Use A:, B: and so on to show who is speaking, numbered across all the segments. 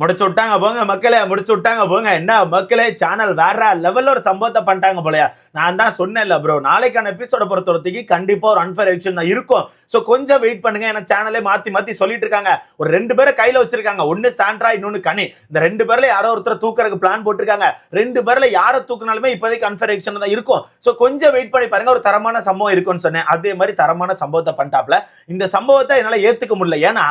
A: முடிச்சு விட்டாங்க போங்க மக்களே முடிச்சு விட்டாங்க போங்க. என்ன மக்களே சேனல் வேற லெவல்ல ஒரு சம்பவத்தை பண்ணிட்டாங்க போலயா. நான் தான் சொன்னேன்ல ப்ரோ நாளைக்கான எபிசோட பொறுத்தவரைக்கு கண்டிப்பா ஒரு அன்ஃபேர் எவிக்ஷன் தான் இருக்கும். ஸோ கொஞ்சம் வெயிட் பண்ணுங்க. ஏன்னா சேனலே மாத்தி மாத்தி சொல்லிட்டு இருக்காங்க. ஒரு ரெண்டு பேரை கையில வச்சிருக்காங்க. ஒன்னு சாண்ட்ரா இன்னொன்னு கனி. இந்த ரெண்டு பேர்ல யாரோ ஒருத்தர் தூக்குறதுக்கு பிளான் போட்டிருக்காங்க. ரெண்டு பேர்ல யாரை தூக்குனாலுமே இப்போதைக்கு அன்ஃபேர் எவிக்ஷன் தான் இருக்கும். ஸோ கொஞ்சம் வெயிட் பண்ணி பாருங்க. ஒரு தரமான சம்பவம் இருக்கும்னு சொன்னேன். அதே மாதிரி தரமான சம்பவத்தை பண்ணிட்டாப்ல. இந்த சம்பவத்தை என்னால ஏத்துக்க முடியல. ஏன்னா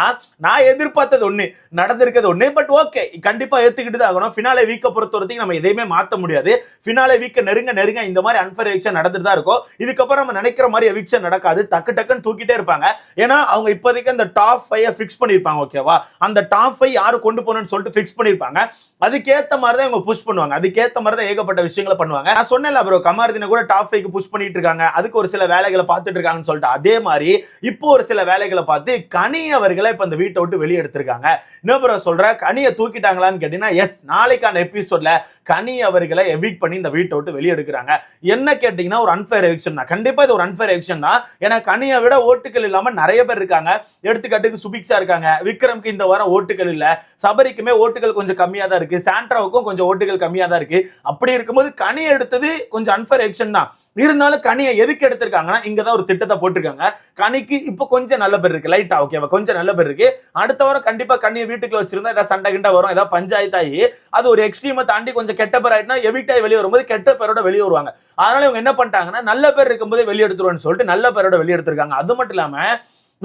A: நான் எதிர்பார்த்தது ஒண்ணு நடந்திருக்கிறது ஒண்ணு பட் ஓகே கண்டிப்பா ஏத்துக்கிட்டு தான் ஆகணும். ஃபினாலே வீக்க பொறுத்த வரைக்கும் நம்ம எதையுமே மாத்த முடியாது. ஃபினாலே வீக்க நெருங்க நெருங்க இந்த மாதிரி அன்பர் எவிக்ஷன் நடந்துட்டு தான் இருக்கும். இதுக்கப்புறம் நம்ம நினைக்கிற மாதிரி எவிக்ஷன் நடக்காது. டக்கு டக்குன்னு தூக்கிட்டே இருப்பாங்க. ஏன்னா அவங்க இப்போதைக்கு அந்த டாப் ஃபைவ் ஃபிக்ஸ் பண்ணிருப்பாங்க ஓகேவா அந்த டாப் ஃபைவ் யாரு கொண்டு போகணும்னு சொல்லிட்டு ஃபிக்ஸ் பண்ணிருப்பாங்க அதுக்கேத்த மாதிரி தான் இவங்க புஷ் பண்ணுவாங்க. அதுக்கேத்த மாதிரி தான் ஏகப்பட்ட விஷயங்களை பண்ணுவாங்க. நான் சொன்னேன்ல ப்ரோ கமாரதினை கூட டாப் ஃபைவ்க்கு புஷ் பண்ணிட்டு இருக்காங்க. அதுக்கு ஒரு சில வேலைகளை பார்த்துட்டு இருக்காங்கன்னு சொல்லிட்டு. அதே மாதிரி இப்போ ஒரு சில வேலைகளை பார்த்து கனி அவர்களை இப்போ இந்த வீட்டை விட்டு வெளியே எடுத்திருக்காங்க. என்ன ப்ரோ சொல்ற? கனியை தூக்கிட்டாங்களான்னு கேட்டீங்கன்னா எஸ் நாளைக்கான எபிசோட்ல கனி அவர்களை எவிக் பண்ணி இந்த வீட்டை விட்டு வெளியே எடுக்கிறாங்க என்ன கேட்டீங்கன்னா ஒரு அன்ஃபேர் எவிக்ஷன் தான். கண்டிப்பா இது ஒரு அன்ஃபேர் எவிக்ஷன் தான். ஏன்னா கனியை விட ஓட்டுகள் இல்லாம நிறைய பேர் இருக்காங்க. எடுத்துக்காட்டுக்கு சுபிக்ஷா இருக்காங்க. விக்ரம்க்கு இந்த வாரம் ஓட்டுகள் இல்ல. சபரிக்குமே ஓட்டுகள் கொஞ்சம் கம்மியா தான் இருக்கு. சாண்ட்ராவுக்கும் கொஞ்சம் ஓட்டுகள் கம்மியா தான் இருக்கு. அப்படி இருக்கும்போது கனி எடுத்தது கொஞ்சம் அன்ஃபேர் எவிக்ஷன் தான். இருந்தாலும் கனியை எதுக்கு எடுத்திருக்காங்கன்னா இங்க தான் ஒரு திட்டத்தை போட்டிருக்காங்க. கனிக்கு இப்போ கொஞ்சம் நல்ல பேர் இருக்கு. லைட்டா ஓகேவா கொஞ்சம் நல்ல பேர் இருக்கு. அடுத்த வாரம் கண்டிப்பா கனியை வீட்டுக்குள்ள வச்சிருந்தா ஏதாவது சண்டை கிண்டா வரும் ஏதாவது பஞ்சாயத்தாகி அது ஒரு எக்ஸ்ட்ரீமை தாண்டி கொஞ்சம் கெட்ட பேர் ஆயிட்டுனா எவிட்டாய் வெளியே வரும்போது கெட்ட பேரோட வெளியே வருவாங்க. அதனால இவங்க என்ன பண்ணிட்டாங்கன்னா நல்ல பேர் இருக்கும்போதே வெளியே எடுத்துருவோம்னு சொல்லிட்டு நல்ல பேரோட வெளியே எடுத்திருக்காங்க. அது மட்டும் இல்லாம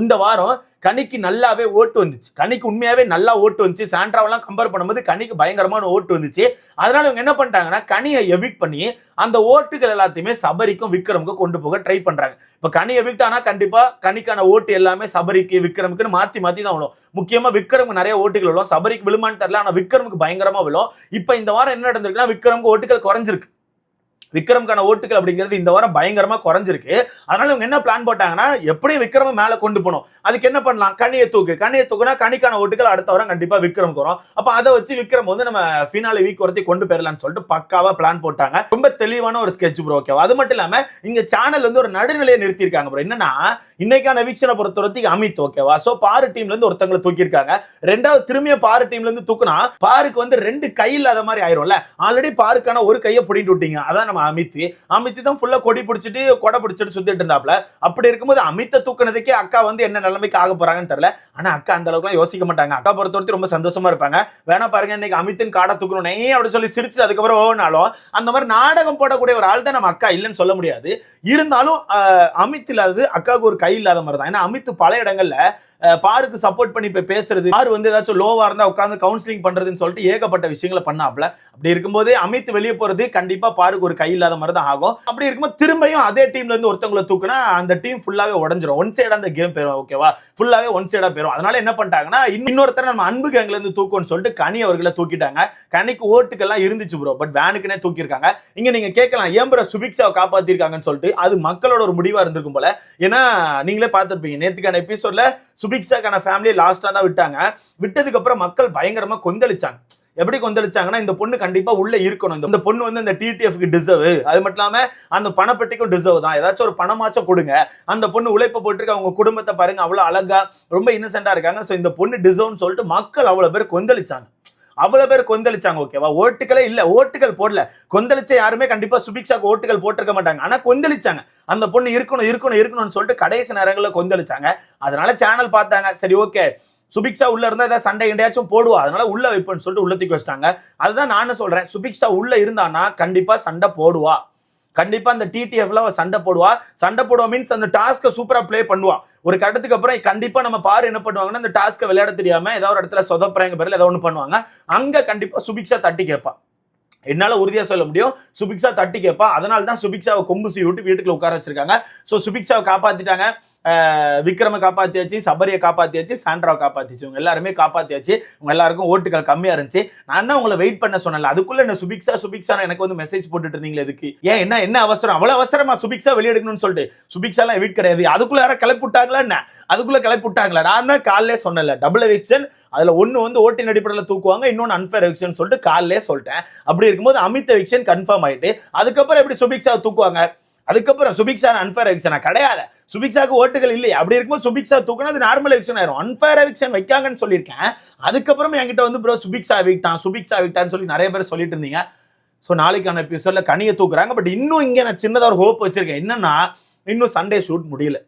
A: இந்த வாரம் கனிக்கு நல்லாவே ஓட்டு வந்துச்சு. கனிக்கு உண்மையாவே நல்லா ஓட்டு வந்துச்சு. சாண்ட்ராவெல்லாம் கம்பேர் பண்ணும்போது கனிக்கு பயங்கரமான ஓட்டு வந்துச்சு. அதனால இவங்க என்ன பண்ணிட்டாங்கன்னா கனியை எவிக் பண்ணி அந்த ஓட்டுகள் எல்லாத்தையுமே சபரிக்கும் விக்ரமுக்கும் கொண்டு போக ட்ரை பண்றாங்க. இப்ப கனி எவிக்ட் ஆனா கண்டிப்பா கனிக்கான ஓட்டு எல்லாமே சபரிக்கு விக்ரமுக்குன்னு மாத்தி மாத்தி தான் விழும். முக்கியமா விக்ரமுக்கு நிறைய ஓட்டுகள் விழும். சபரிக்கு விழுமான்னு தெரியல ஆனா விக்ரமுக்கு பயங்கரமா விழும். இப்ப இந்த வாரம் என்ன நடந்திருக்குன்னா விக்ரமுக்கு ஓட்டுகள் குறைஞ்சிருக்கு. விக்ரம்கான ஓட்டுகள் அப்படிங்கிறது இந்த வாரம் பயங்கரமா குறைஞ்சிருக்கு. அதனால இவங்க என்ன பிளான் போட்டாங்கன்னா எப்படியும் விக்ரம மேல கொண்டு போகணும். அதுக்கு என்ன பண்ணலாம்? கனியை தூக்கு. கனியை தூக்குனா கனிக்கான ஓட்டுகள் அடுத்த வாரம் கண்டிப்பா விக்ரம் வரும். அப்ப அதை வச்சு விக்ரம் வந்து நம்ம ஃபினாலே வீக் ஒருத்தி கொண்டு போயிடலாம்னு சொல்லிட்டு பக்காவா பிளான் போட்டாங்க. ரொம்ப தெளிவான ஒரு ஸ்கெட்ச் ப்ரோ ஓகேவா அது மட்டும் இல்லாம இங்க சேனல் வந்து ஒரு நடுநிலையை நிறுத்தியிருக்காங்க ப்ரோ என்னன்னா இன்னைக்கான வீக்ஷனை பொறுத்த வரைக்கும் அமித் ஓகேவா சோ பாரு டீம்ல இருந்து ஒருத்தங்களை தூக்கியிருக்காங்க. ரெண்டாவது திரும்பிய பாரு டீம்ல இருந்து தூக்குனா பாருக்கு வந்து ரெண்டு கை இல்லாத மாதிரி ஆயிரும்ல? ஆல்ரெடி பாருக்கான ஒரு கையை பிடிட்டு விட்டீங்க. அதான் நம்ம அமித் அமித் தான் ஃபுல்லாக கொடி பிடிச்சிட்டு கொடை பிடிச்சிட்டு சுத்திட்டு இருந்தாப்ல. அப்படி இருக்கும்போது அமித்தை தூக்குனதுக்கே அக்கா வந்து என்ன நிலைமைக்கு ஆக போறாங்கன்னு தெரியல. ஆனால் அக்கா அந்த அளவுக்கு யோசிக்க மாட்டாங்க. அக்கா பொறுத்த வரைக்கும் ரொம்ப சந்தோஷமா இருப்பாங்க. வேணா பாருங்க இன்னைக்கு அமித்தின் காடை தூக்கணும் நே அப்படி சொல்லி சிரிச்சு அதுக்கப்புறம் ஓனாலும் அந்த மாதிரி நாடகம் போடக்கூடிய ஒரு ஆள் தான் நம்ம அக்கா இல்லைன்னு சொல்ல முடியாது. இருந்தாலும் அமித் இல்லாதது அக்காவுக்கு ஒரு கை இல்லாத மாதிரி தான் ஏன்னா அமித் பல இடங்கள்ல பாருக்கு சப்போர்ட் பண்ணி இப்ப பேசுறது. பார் வந்து ஏதாச்சும் லோவா இருந்தா உட்காந்து கவுன்சிலிங் பண்றதுன்னு சொல்லிட்டு ஏகப்பட்ட விஷயங்களை பண்ணாப்ல அப்படி இருக்கும்போது அமித் வெளியே போறது கண்டிப்பா பாருக்கு ஒரு கை இல்லாத மாதிரி தான் ஆகும். அப்படி இருக்கும்போது திரும்பியும் அதே டீம்ல இருந்து ஒருத்தவங்களை தூக்குனா அந்த டீம் ஃபுல்லாவே உடஞ்சிரும். ஒன் சைடா அந்த கேம் போயிடும் ஓகேவா ஃபுல்லாவே ஒன் சைடா போயிடும் அதனால என்ன பண்ணிட்டாங்கன்னா இன்னும் இன்னொருத்தர் நம்ம அன்பு கேங்ல இருந்து தூக்கும்னு சொல்லிட்டு கனி அவர்களை தூக்கிட்டாங்க. கனிக்கு ஓட்டுக்கெல்லாம் இருந்துச்சு ப்ரோ பட் வேனுக்குனே தூக்கியிருக்காங்க. இங்க நீங்க கேட்கலாம் ஏன் ப்ரோ காப்பாத்திருக்காங்கன்னு சொல்லிட்டு அது மக்களோட ஒரு முடிவா இருந்திருக்கும் போல. ஏன்னா நீங்களே பார்த்திருப்பீங்க நேத்துக்கான எபிசோட்ல சுபிக்ஸாக்கான ஃபேமிலியை லாஸ்ட்டாக தான் விட்டாங்க. விட்டதுக்கப்புறம் மக்கள் பயங்கரமாக கொந்தளிச்சாங்க. எப்படி கொந்தளிச்சாங்கன்னா இந்த பொண்ணு கண்டிப்பா உள்ள இருக்கணும். இந்த- பொண்ணு வந்து இந்த டிடிஎஃப்க்கு டிசர்வ் அது மட்டும் இல்லாம அந்த பணப்பெட்டிக்கும் டிசர்வ் தான். ஏதாச்சும் ஒரு பணமாச்சும் கொடுங்க. அந்த பொண்ணு உழைப்ப போட்டிருக்க. அவங்க குடும்பத்தை பாருங்க அவ்வளவு அழகா ரொம்ப இன்னசென்டா இருக்காங்க. சோ இந்த பொண்ணு டிசர்வ்னு சொல்லிட்டு மக்கள் அவ்வளவு பேர் கொந்தளிச்சாங்க. அவ்வளோ பேர் கொந்தளிச்சாங்க ஓகேவா ஓட்டுகளே இல்லை ஓட்டுகள் போடல. கொந்தளிச்ச யாருமே கண்டிப்பாக சுபிக்ஷாக்கு ஓட்டுகள் போட்டிருக்க மாட்டாங்க. ஆனால் கொந்தளிச்சாங்க. அந்த பொண்ணு இருக்கணும் இருக்கணும் இருக்கணும்னு சொல்லிட்டு கடைசி நேரங்களில் கொந்தளிச்சாங்க. அதனால சேனல் பார்த்தாங்க. சரி ஓகே சுபிக்ஷா உள்ள இருந்தா ஏதாவது சண்டை எண்டையாச்சும் போடுவா. அதனால உள்ள வைப்பேன்னு சொல்லிட்டு உள்ள தூக்கி வச்சிட்டாங்க. அதுதான் நானும் சொல்றேன். சுபிக்ஷா உள்ள இருந்தானா கண்டிப்பா சண்டை போடுவா. கண்டிப்பா அந்த டிடிஎஃப்ல அவ சண்டை போடுவா. சண்டை போடுவா மீன்ஸ் அந்த டாஸ்க்கை சூப்பரா ப்ளே பண்ணுவா. ஒரு கட்டத்துக்கு அப்புறம் கண்டிப்பா நம்ம பாரு என்ன பண்ணுவாங்கன்னா அந்த டாஸ்க்கை விளையாட தெரியாம ஏதாவது ஒரு இடத்துல சொதப்புறாங்க பேர்ல ஏதாவது ஒன்று பண்ணுவாங்க. அங்க கண்டிப்பா சுபிக்ஷா தட்டி கேட்பா. என்னால உறுதியா சொல்ல முடியும்? சுபிக்ஷா தட்டி கேட்பா. அதனால தான் சுபிக்ஷாவை கொம்பு சீ விட்டு வீட்டுக்குள்ள உட்கார வச்சிருக்காங்க. ஸோ சுபிக்ஷாவை காப்பாத்திட்டாங்க. விக்ரமை காப்பாத்தியாச்சு சபரியை காப்பாத்தியாச்சு சாண்ட்ராவை காப்பாற்றிச்சு இவங்க எல்லாருமே காப்பாத்தியாச்சு. உங்க எல்லாருக்கும் ஓட்டுகள் கம்மியா இருந்துச்சு. நான் தான் உங்களை வெயிட் பண்ண சொன்னல அதுக்குள்ள என்ன சுபிக்ஷா சுபிக்ஸா எனக்கு வந்து மெசேஜ் போட்டுட்டு இருந்தீங்களே இதுக்கு ஏன் என்ன என்ன அவசரம்? அவ்வளவு அவசரமா சுபிக்ஸா வெளியெடுக்கணும்னு சொல்லிட்டு. சுபிக்ஷா எல்லாம் வீட் கிடையாது. அதுக்குள்ள யாரும் கிளப்பி விட்டாங்களா என்ன? அதுக்குள்ள கிளப்பி விட்டாங்களா? நான் தான் காலையிலே சொன்னல டபுள் எவிக்ஷன் அதுல ஒன்னு வந்து ஓட்டின் அடிப்படையில் தூக்குவாங்க இன்னொன்னு அன்பேர் எவிக்ஷன் சொல்லிட்டு காலையிலே சொல்லிட்டேன். அப்படி இருக்கும்போது அமித் எவிக்ஷன் கன்ஃபார்ம் ஆயிட்டு. அதுக்கப்புறம் எப்படி சுபிக்ஸா தூக்குவாங்க? அதுக்கப்புறம் சுபிக்ஷா அன்ஃபேர் எவிக்ஷனா கிடையாது. சுபிக்ஷாக்கு ஓட்டுகள் இல்லை. அப்படி இருக்கும்போது சுபிக்ஷா தூக்கினா அது நார்மல் எவிக்ஷன் ஆயிரும். அன்பேர் எவிக்ஷன் வைக்காங்கன்னு சொல்லியிருக்கேன். அதுக்கப்புறம் என்கிட்ட வந்து ப்ரோ சுபிக்ஷா விட்டான் சுபிக்ஷா விட்டான்னு சொல்லி நிறைய பேர் சொல்லிட்டு இருந்தீங்க. ஸோ நாளைக்கான எபிசோட்ல கனியை தூக்குறாங்க. பட் இன்னும் இங்கே நான் சின்னதாக ஒரு ஹோப் வச்சிருக்கேன். என்னன்னா இன்னும் சண்டே ஷூட் முடியல.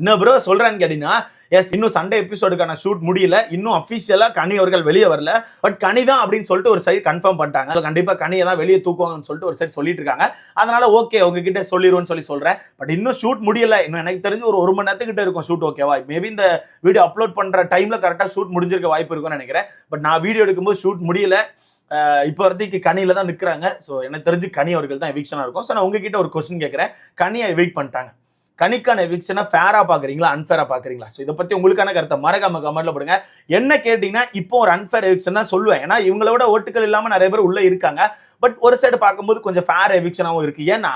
A: என்ன ப்ரோ சொல்றேன்னு கேட்டீங்கன்னா எஸ் இன்னும் சண்டே எபிசோடுக்கான ஷூட் முடியல. இன்னும் அஃபிஷியலா கனி அவர்கள் வெளியே வரல. பட் கனி தான் அப்படின்னு சொல்லிட்டு ஒரு சைடு கன்ஃபார்ம் பண்ணிட்டாங்க. So, கண்டிப்பா கனியை தான் வெளியே தூக்குவாங்கன்னு சொல்லிட்டு ஒரு சைடு சொல்லிட்டு இருக்காங்க. அதனால ஓகே உங்ககிட்ட சொல்லிடுவோம்னு சொல்லி சொல்றேன். பட் இன்னும் ஷூட் முடியல. இன்னும் எனக்கு தெரிஞ்சு ஒரு ஒரு மணி நேரத்துக்கிட்ட இருக்கும் ஷூட் ஓகேவா மேபி இந்த வீடியோ அப்லோட் பண்ற டைம்ல கரெக்டாக ஷூட் முடிஞ்சிருக்க வாய்ப்பு இருக்கும்னு நினைக்கிறேன். பட் நான் வீடியோ எடுக்கும்போது ஷூட் முடியல. இப்போ வரைக்கும் கனியில தான் நிற்கிறாங்க ஸோ எனக்கு தெரிஞ்சு கனி அவர்கள் தான் எவிக்ஷனாக இருக்கும். ஸோ நான் உங்ககிட்ட ஒரு கொஸ்டின் கேட்குறேன். கனியை வெயிட் பண்ணிட்டாங்க. கணிக்கான எவிக்ஷனை ஃபேராக பார்க்குறீங்களா அன்ஃபேரா பார்க்குறீங்களா ஸோ இதை பற்றி உங்களுக்கான கருத்தை மறக்காம கமெண்ட்ல போடுங்க. என்ன கேட்டிங்கன்னா இப்போ ஒரு அன்ஃபேர் எவிக்ஷன் தான் சொல்லுவேன். ஏன்னா இவங்களோட ஓட்டுகள் இல்லாமல் நிறைய பேர் உள்ளே இருக்காங்க. பட் ஒரு சைடு பார்க்கும்போது கொஞ்சம் ஃபேர் எவிக்ஷனாகவும் இருக்குது ஏன்னா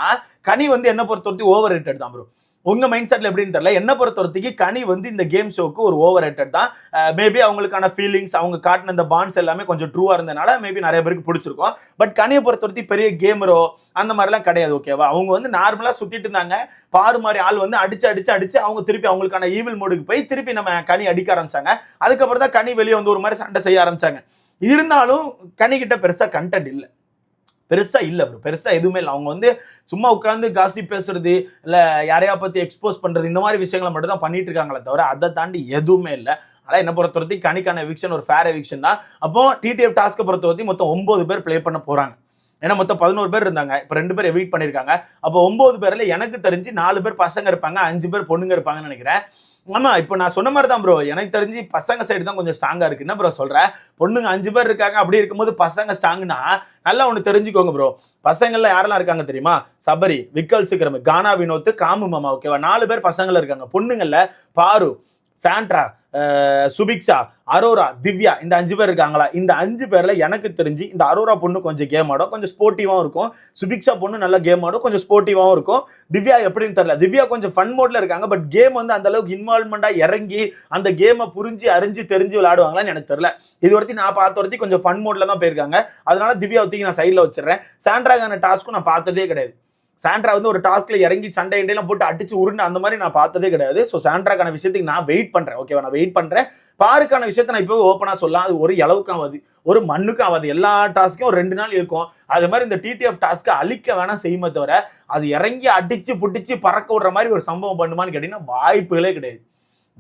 A: கனி வந்து என்ன பொறுத்தவரைக்கும் ஓவர் ரேட்டட் தான் ப்ரோ உங்க மைண்ட் செட்ல எப்படின்னு தெரியல. என்ன பொறுத்தவரைக்கும் கனி வந்து இந்த கேம் ஷோக்கு ஒரு ஓவர் ஹெட்டட் தான் மேபி அவங்களுக்கான ஃபீலிங்ஸ் அவங்க காட்டின இந்த பாண்ட்ஸ் எல்லாமே கொஞ்சம் ட்ரூவா இருந்தனால மேபி நிறைய பேருக்கு பிடிச்சிருக்கும். பட் கனியை பொறுத்தவரைக்கும் பெரிய கேமரோ அந்த மாதிரிலாம் கிடையாது ஓகேவா அவங்க வந்து நார்மலா சுத்திட்டு இருந்தாங்க. பாரு மாதிரி ஆள் வந்து அடிச்சு அடிச்சு அடிச்சு அவங்க திருப்பி அவங்களுக்கான ஈவில் மோடுக்கு போய் திருப்பி நம்ம கனி அடிக்க ஆரம்பிச்சாங்க. அதுக்கப்புறம் தான் கனி வெளியே வந்து ஒரு மாதிரி சண்டை செய்ய ஆரம்பிச்சாங்க. இருந்தாலும் கனி கிட்ட பெருசா கண்டென்ட் இல்லை. பெருசாக இல்லை ப்ரோ பெருசாக எதுவுமே இல்லை. அவங்க வந்து சும்மா உட்காந்து காசி பேசுறது இல்லை யாரையா பற்றி எக்ஸ்போஸ் பண்ணுறது இந்த மாதிரி விஷயங்களை மட்டும் தான் பண்ணிட்டு இருக்காங்களே தவிர அதை தாண்டி எதுவுமே இல்லை. அதான் என்ன பொறுத்த வரைக்கும் கணிக்கான எவிக்ஷன் ஒரு ஃபேர் எவிக்ஷன் தான். அப்போ டிடிஎஃப் டாஸ்க்கை பொறுத்த வரைக்கும் மொத்தம் ஒன்பது பேர் ப்ளே பண்ண போகிறாங்க ஏன்னா மொத்தம் பதினோரு பேர் இருந்தாங்க. இப்போ ரெண்டு பேர் எவிட் பண்ணியிருக்காங்க அப்போ ஒம்பது பேரில் எனக்கு தெரிஞ்சு நாலு பேர் பசங்க இருப்பாங்க அஞ்சு பேர் பொண்ணுங்க இருப்பாங்கன்னு நினைக்கிறேன். ஆமா இப்போ நான் சொன்ன மாதிரி தான் ப்ரோ எனக்கு தெரிஞ்சு பசங்க சைடு தான் கொஞ்சம் ஸ்ட்ராங்கா இருக்கு. என்ன ப்ரோ சொல்ற? பொண்ணுங்க அஞ்சு பேர் இருக்காங்க அப்படி இருக்கும்போது பசங்க ஸ்ட்ராங்னா நல்லா ஒன்று தெரிஞ்சுக்கோங்க ப்ரோ பசங்கள்ல யாரெல்லாம் இருக்காங்க தெரியுமா? சபரி விக்கல் சிக்ரம் கானா வினோத் காமு மாமா ஓகேவா நாலு பேர் பசங்கள இருக்காங்க. பொண்ணுங்கள்ல பாரு சாண்ட்ரா சுபிக்ஷா அரோரா திவ்யா இந்த அஞ்சு பேர் இருக்காங்களா? இந்த அஞ்சு பேரில் எனக்கு தெரிஞ்சு இந்த அரோரா பொண்ணு கொஞ்சம் கேம் ஆடும். கொஞ்சம் ஸ்போர்ட்டிவாகவும் இருக்கும். சுபிக்ஷா பொண்ணு நல்ல கேம் ஆடும். கொஞ்சம் ஸ்போர்ட்டிவாகவும் இருக்கும். திவ்யா எப்படின்னு தெரில திவ்யா கொஞ்சம் ஃபன் மோட்ல இருக்காங்க. பட் கேம் வந்து அந்த அளவுக்கு இன்வால்மெண்டா இறங்கி அந்த கேமை புரிஞ்சு அறிஞ்சு தெரிஞ்சு விளையாடுவாங்களான்னு எனக்கு தெரில இது வரைக்கும் நான் பார்த்த வரைக்கும் கொஞ்சம் ஃபன் மோட்ல தான் போயிருக்காங்க. அதனால திவ்யா ஒத்திக்கு நான் சைடில் வச்சிடுறேன். சாண்ட்ராக்கான டாஸ்க்கும் நான் பார்த்ததே கிடையாது. சாண்ட்ரா வந்து ஒரு டாஸ்க்ல இறங்கி சண்டை இண்டையெல்லாம் போட்டு அடிச்சு உருண்டு அந்த மாதிரி நான் பார்த்ததே கிடையாது. ஸோ சாண்ட்ராக்கான விஷயத்துக்கு நான் வெயிட் பண்றேன். ஓகேவா நான் வெயிட் பண்றேன். பாருக்கான விஷயத்தை நான் இப்போ ஓப்பனா சொல்லலாம். அது ஒரு அளவுக்கு ஆகாது ஒரு மண்ணுக்கும் ஆகாது எல்லா டாஸ்க்கும் ஒரு ரெண்டு நாள் இருக்கும். அது மாதிரி இந்த டிடிஎஃப் டாஸ்க்கை அழிக்க வேணா செய்யுமே தவிர அது இறங்கி அடிச்சு புடிச்சு பறக்க விடுற மாதிரி ஒரு சம்பவம் பண்ணுமான்னு கேட்டீங்கன்னா வாய்ப்புகளே கிடையாது.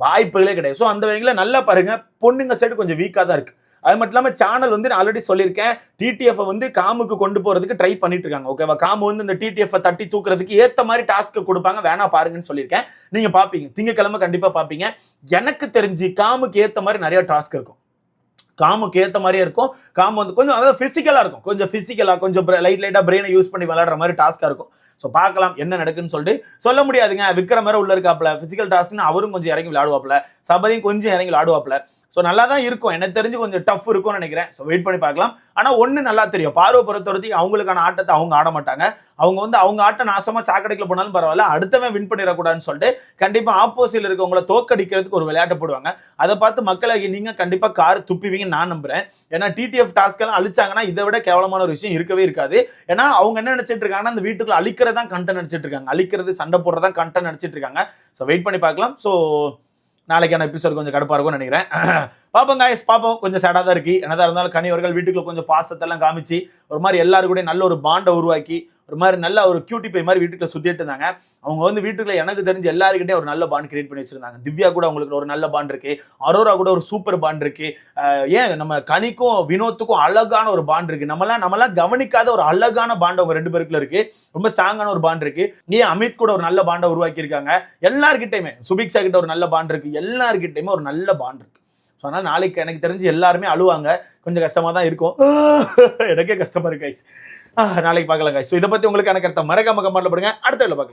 A: வாய்ப்புகளே கிடையாது. ஸோ அந்த வகையில் நல்லா பாருங்க. பொண்ணுங்க சைடு கொஞ்சம் வீக்காக தான் இருக்கு. அது மட்டும் இல்லாமல் சேனல் வந்து நான் ஆல்ரெடி சொல்லியிருக்கேன். டிடிஎஃப் வந்து காமுக்கு கொண்டு போறதுக்கு ட்ரை பண்ணிட்டு இருக்காங்க ஓகேவா காமு வந்து இந்த டிடிஎஃப் தட்டி தூக்குறதுக்கு ஏத்த மாதிரி டாஸ்க் கொடுப்பாங்க வேணா பாருங்கன்னு சொல்லியிருக்கேன். நீங்க பாப்பீங்க திங்கக்கிழமை கண்டிப்பா பாப்பீங்க. எனக்கு தெரிஞ்சு காமுக்கு ஏத்த மாதிரி நிறைய டாஸ்க் இருக்கும். காமுக்கு ஏத்த மாதிரியே இருக்கும். காம் வந்து கொஞ்சம் அதாவது பிசிக்கலா இருக்கும். கொஞ்சம் பிசிக்கலா கொஞ்சம் லைட் லைட்டா பிரெயினை யூஸ் பண்ணி விளையாடுற மாதிரி டாஸ்கா இருக்கும். ஸோ பார்க்கலாம் என்ன நடக்குன்னு சொல்லிட்டு. சொல்ல முடியாதுங்க விக்ரம் வேற உள்ள இருக்காப்ல பிசிக்கல் டாஸ்க்னு அவரும் கொஞ்சம் இறங்கி விளையாடுவாப்ல சபரியும் கொஞ்சம் இறங்கி விளையாடுவாப்ல ஸோ நல்லா தான் இருக்கும். எனக்கு தெரிஞ்சு கொஞ்சம் டஃப் இருக்கும்னு நினைக்கிறேன். ஸோ வெயிட் பண்ணி பார்க்கலாம். ஆனால் ஒன்று நல்லா தெரியும். பார்வை பொறுத்தவரைக்கும் அவங்களுக்கான ஆட்டத்தை அவங்க ஆட மாட்டாங்க. அவங்க வந்து அவங்க ஆட்ட நாசமாக சாக்கடைக்கில் போனாலும் பரவாயில்ல. அடுத்தவன் வின் பண்ணிடக்கூடாதுன்னு சொல்லிட்டு கண்டிப்பாக ஆப்போசிட்ல இருக்கவங்களை தோக்கடிக்கிறதுக்கு ஒரு விளையாட்டு போடுவாங்க. அதை பார்த்து மக்களாகி நீங்கள் கண்டிப்பாக கார் துப்பிவீங்கன்னு நான் நம்புகிறேன் ஏன்னா டிடிஎஃப் டாஸ்க்கெல்லாம் அழிச்சாங்கன்னா இதை விட கேவலமான ஒரு விஷயம் இருக்கவே இருக்காது. ஏன்னா அவங்க என்ன நினச்சிட்டு இருக்காங்கன்னா அந்த வீட்டுக்குள்ள அழிக்கிறதான் கண்டென்ட் நினச்சிட்டு இருக்காங்க. அழிக்கிறது சண்டை போடுறதா கண்டென்ட் நினச்சிட்டு இருக்காங்க. ஸோ வெயிட் பண்ணி பார்க்கலாம். ஸோ நாளைக்கான எபிசோட் கொஞ்சம் கடுப்பாக இருக்கும்னு நினைக்கிறேன். பாப்போம் காய்ஸ் பாப்போம். கொஞ்சம் சேடாக தான் இருக்கு. என்னதான் இருந்தாலும் கனிவர்கள் வீட்டுக்குள்ள கொஞ்சம் பாசத்தெல்லாம் காமிச்சு ஒரு மாதிரி எல்லாரும் கூட நல்ல ஒரு பாண்டை உருவாக்கி ஒரு மாதிரி நல்ல ஒரு கியூட்டி பை மாதிரி வீட்டுக்குள்ள சுத்திட்டு இருந்தாங்க. அவங்க வந்து வீட்டுக்குள்ள எனக்கு தெரிஞ்ச எல்லாருக்கிட்டே ஒரு நல்ல பாண்ட் கிரியேட் பண்ணி வச்சிருந்தாங்க. திவ்யா கூட அவங்களுக்கு ஒரு நல்ல பாண்ட் இருக்கு. அரோரா கூட ஒரு சூப்பர் பாண்ட் இருக்கு. ஏன் நம்ம கனிக்கும் வினோத்துக்கும் அழகான ஒரு பாண்ட் இருக்கு. நம்மலாம் நம்மளாம் கவனிக்காத ஒரு அழகான பாண்ட் அவங்க ரெண்டு பேருக்குள்ள இருக்கு. ரொம்ப ஸ்ட்ராங்கான ஒரு பாண்ட் இருக்கு. ஏன் அமித் கூட ஒரு நல்ல பாண்டை உருவாக்கி இருக்காங்க எல்லார்கிட்டயுமே சுபிக்ஷா கிட்ட ஒரு நல்ல பாண்ட் இருக்கு. எல்லார்கிட்டயுமே ஒரு நல்ல பாண்ட் இருக்கு. ஸோ அதனால் நாளைக்கு எனக்கு தெரிஞ்சு எல்லாருமே அழுவாங்க. கொஞ்சம் கஷ்டமாக தான் இருக்கும். எனக்கே கஷ்டமா இருக்கு கைஸ் நாளைக்கு பார்க்கலாம் கைஸ் ஸோ இதை பற்றி உங்களுக்கு எனக்கு கருத்தை மறக்காம கமெண்ட்ல போடுங்க. அடுத்த பார்க்கலாம்.